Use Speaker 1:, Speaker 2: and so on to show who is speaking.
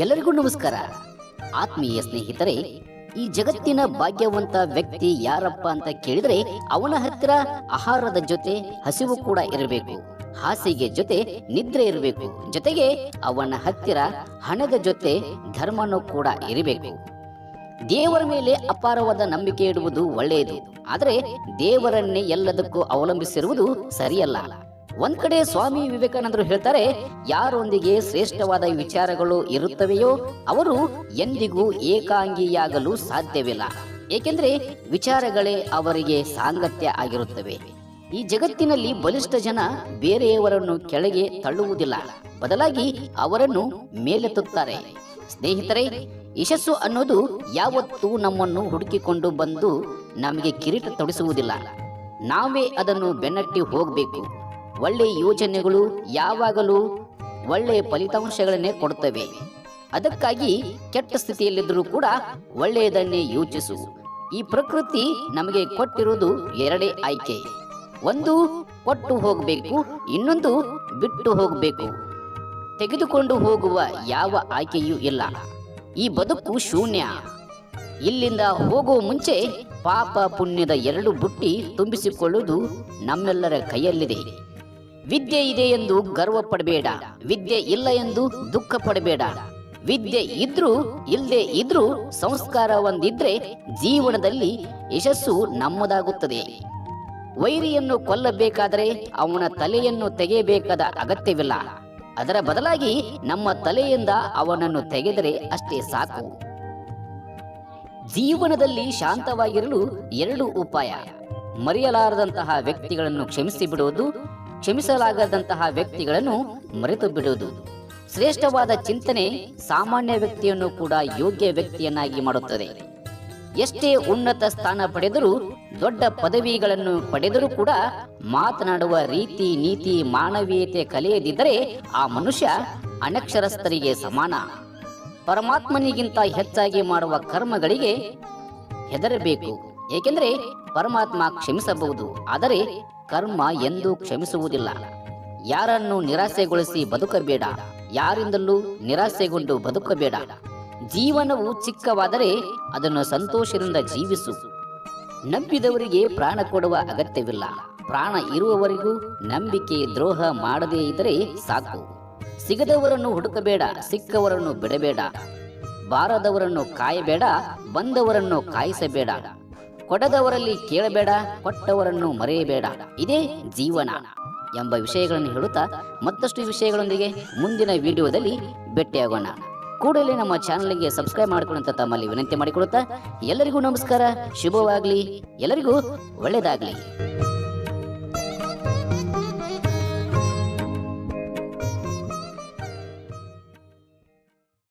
Speaker 1: ಎಲ್ಲರಿಗೂ ನಮಸ್ಕಾರ. ಆತ್ಮೀಯ ಸ್ನೇಹಿತರೆ, ಈ ಜಗತ್ತಿನ ಭಾಗ್ಯವಂತ ವ್ಯಕ್ತಿ ಯಾರಪ್ಪ ಅಂತ ಕೇಳಿದ್ರೆ ಅವನ ಹತ್ತಿರ ಆಹಾರದ ಜೊತೆ ಹಸಿವು ಕೂಡ ಇರಬೇಕು. ಹಾಸಿಗೆ ಜೊತೆ ನಿದ್ರೆ ಇರಬೇಕು. ಜೊತೆಗೆ ಅವನ ಹತ್ತಿರ ಹಣದ ಜೊತೆ ಧರ್ಮನೂ ಕೂಡ ಇರಬೇಕು. ದೇವರ ಮೇಲೆ ಅಪಾರವಾದ ನಂಬಿಕೆ ಇಡುವುದು ಒಳ್ಳೆಯದು. ಆದರೆ ದೇವರನ್ನೇ ಎಲ್ಲದಕ್ಕೂ ಅವಲಂಬಿಸಿರುವುದು ಸರಿಯಲ್ಲ. ಒಂದ್ ಕಡೆ ಸ್ವಾಮಿ ವಿವೇಕಾನಂದರು ಹೇಳ್ತಾರೆ, ಯಾರೊಂದಿಗೆ ಶ್ರೇಷ್ಠವಾದ ವಿಚಾರಗಳು ಇರುತ್ತವೆಯೋ ಅವರು ಎಂದಿಗೂ ಏಕಾಂಗಿಯಾಗಲು ಸಾಧ್ಯವಿಲ್ಲ. ಏಕೆಂದ್ರೆ ವಿಚಾರಗಳೇ ಅವರಿಗೆ ಸಾಂಗತ್ಯ ಆಗಿರುತ್ತವೆ. ಈ ಜಗತ್ತಿನಲ್ಲಿ ಬಲಿಷ್ಠ ಜನ ಬೇರೆಯವರನ್ನು ಕೆಳಗೆ ತಳ್ಳುವುದಿಲ್ಲ. ಬದಲಾಗಿ ಅವರನ್ನು ಮೇಲೆತ್ತುತ್ತಾರೆ. ಸ್ನೇಹಿತರೆ, ಯಶಸ್ಸು ಅನ್ನೋದು ಯಾವತ್ತೂ ನಮ್ಮನ್ನು ಹುಡುಕಿಕೊಂಡು ಬಂದು ನಮಗೆ ಕಿರೀಟ ತೊಡಿಸುವುದಿಲ್ಲ. ನಾವೇ ಅದನ್ನು ಬೆನ್ನಟ್ಟಿ ಹೋಗಬೇಕು. ಒಳ್ಳೆ ಯೋಜನೆಗಳು ಯಾವಾಗಲೂ ಒಳ್ಳೆ ಫಲಿತಾಂಶಗಳನ್ನೇ ಕೊಡುತ್ತವೆ ಅದಕ್ಕಾಗಿ ಕೆಟ್ಟ ಸ್ಥಿತಿಯಲ್ಲಿದ್ದರೂ ಕೂಡ ಒಳ್ಳೆಯದನ್ನೇ ಯೋಚಿಸು. ಈ ಪ್ರಕೃತಿ ನಮಗೆ ಕೊಟ್ಟಿರುವುದು ಎರಡೇ ಆಯ್ಕೆ. ಒಂದು, ಕೊಟ್ಟು ಹೋಗಬೇಕು, ಇನ್ನೊಂದು, ಬಿಟ್ಟು ಹೋಗಬೇಕು. ತೆಗೆದುಕೊಂಡು ಹೋಗುವ ಯಾವ ಆಯ್ಕೆಯೂ ಇಲ್ಲ. ಈ ಬದುಕು ಶೂನ್ಯ. ಇಲ್ಲಿಂದ ಹೋಗುವ ಮುಂಚೆ ಪಾಪ ಪುಣ್ಯದ ಎರಡು ಬುಟ್ಟಿ ತುಂಬಿಸಿಕೊಳ್ಳುವುದು ನಮ್ಮೆಲ್ಲರ ಕೈಯಲ್ಲಿದೆ. ವಿದ್ಯೆ ಇದೆ ಎಂದು ಗರ್ವ ಪಡಬೇಡ. ವಿದ್ಯೆ ಇಲ್ಲ ಎಂದು ದುಃಖ ಪಡಬೇಡ. ವಿದ್ಯೆ ಇದ್ರೂ ಇಲ್ಲದೆ ಇದ್ರೂ ಸಂಸ್ಕಾರ ಒಂದಿದ್ರೆ ಜೀವನದಲ್ಲಿ ಯಶಸ್ಸು ನಮ್ಮದಾಗುತ್ತದೆ. ವೈರಿಯನ್ನು ಕೊಲ್ಲಬೇಕಾದರೆ ಅವನ ತಲೆಯನ್ನು ತೆಗೆಯಬೇಕಾದ ಅಗತ್ಯವಿಲ್ಲ. ಅದರ ಬದಲಾಗಿ ನಮ್ಮ ತಲೆಯಿಂದ ಅವನನ್ನು ತೆಗೆದರೆ ಅಷ್ಟೇ ಸಾಕು. ಜೀವನದಲ್ಲಿ ಶಾಂತವಾಗಿರಲು ಎರಡು ಉಪಾಯ. ಮರೆಯಲಾರದಂತಹ ವ್ಯಕ್ತಿಗಳನ್ನು ಕ್ಷಮಿಸಿ ಬಿಡುವುದು ಕ್ಷಮಿಸಲಾಗದಂತಹ ವ್ಯಕ್ತಿಗಳನ್ನು ಮರೆತು ಬಿಡುವುದು ಶ್ರೇಷ್ಠವಾದ ಚಿಂತನೆ ಸಾಮಾನ್ಯ ವ್ಯಕ್ತಿಯನ್ನು ಕೂಡ ಯೋಗ್ಯ ವ್ಯಕ್ತಿಯನ್ನಾಗಿ ಮಾಡುತ್ತದೆ. ಎಷ್ಟೇ ಉನ್ನತ ಸ್ಥಾನ ಪಡೆದರೂ, ದೊಡ್ಡ ಪದವಿಗಳನ್ನು ಪಡೆದರೂ ಕೂಡ ಮಾತನಾಡುವ ರೀತಿ, ನೀತಿ, ಮಾನವೀಯತೆ ಕಲಿಯದಿದ್ದರೆ ಆ ಮನುಷ್ಯ ಅನಕ್ಷರಸ್ಥರಿಗೆ ಸಮಾನ. ಪರಮಾತ್ಮನಿಗಿಂತ ಹೆಚ್ಚಾಗಿ ಮಾಡುವ ಕರ್ಮಗಳಿಗೆ ಹೆದರಬೇಕು. ಏಕೆಂದರೆ ಪರಮಾತ್ಮ ಕ್ಷಮಿಸಬಹುದು, ಆದರೆ ಕರ್ಮ ಎಂದೂ ಕ್ಷಮಿಸುವುದಿಲ್ಲ. ಯಾರನ್ನು ನಿರಾಸೆಗೊಳಿಸಿ ಬದುಕಬೇಡ, ಯಾರಿಂದಲೂ ನಿರಾಸೆಗೊಂಡು ಬದುಕಬೇಡ. ಜೀವನವು ಚಿಕ್ಕವಾದರೆ ಅದನ್ನು ಸಂತೋಷದಿಂದ ಜೀವಿಸು. ನಂಬಿದವರಿಗೆ ಪ್ರಾಣ ಕೊಡುವ ಅಗತ್ಯವಿಲ್ಲ. ಪ್ರಾಣ ಇರುವವರೆಗೂ ನಂಬಿಕೆ ದ್ರೋಹ ಮಾಡದೇ ಇದ್ದರೆ ಸಾಕು. ಸಿಗದವರನ್ನು ಹುಡುಕಬೇಡ, ಸಿಕ್ಕವರನ್ನು ಬಿಡಬೇಡ. ಬಾರದವರನ್ನು ಕಾಯಬೇಡ, ಬಂದವರನ್ನು ಕಾಯಿಸಬೇಡ. ಕೊಡದವರಲ್ಲಿ ಕೇಳಬೇಡ, ಕೊಟ್ಟವರನ್ನು ಮರೆಯಬೇಡ. ಇದೇ ಜೀವನ ಎಂಬ ವಿಷಯಗಳನ್ನು ಹೇಳುತ್ತಾ ಮತ್ತಷ್ಟು ವಿಷಯಗಳೊಂದಿಗೆ ಮುಂದಿನ ವಿಡಿಯೋದಲ್ಲಿ ಭೇಟಿಯಾಗೋಣ. ಕೂಡಲೇ ನಮ್ಮ ಚಾನಲ್ಗೆ ಸಬ್ಸ್ಕ್ರೈಬ್ ಮಾಡಿಕೊಳ್ಳುವಂತ ತಮ್ಮಲ್ಲಿ ವಿನಂತಿ ಮಾಡಿಕೊಳ್ಳುತ್ತಾ ಎಲ್ಲರಿಗೂ ನಮಸ್ಕಾರ, ಶುಭವಾಗಲಿ, ಎಲ್ಲರಿಗೂ ಒಳ್ಳೆಯದಾಗಲಿ.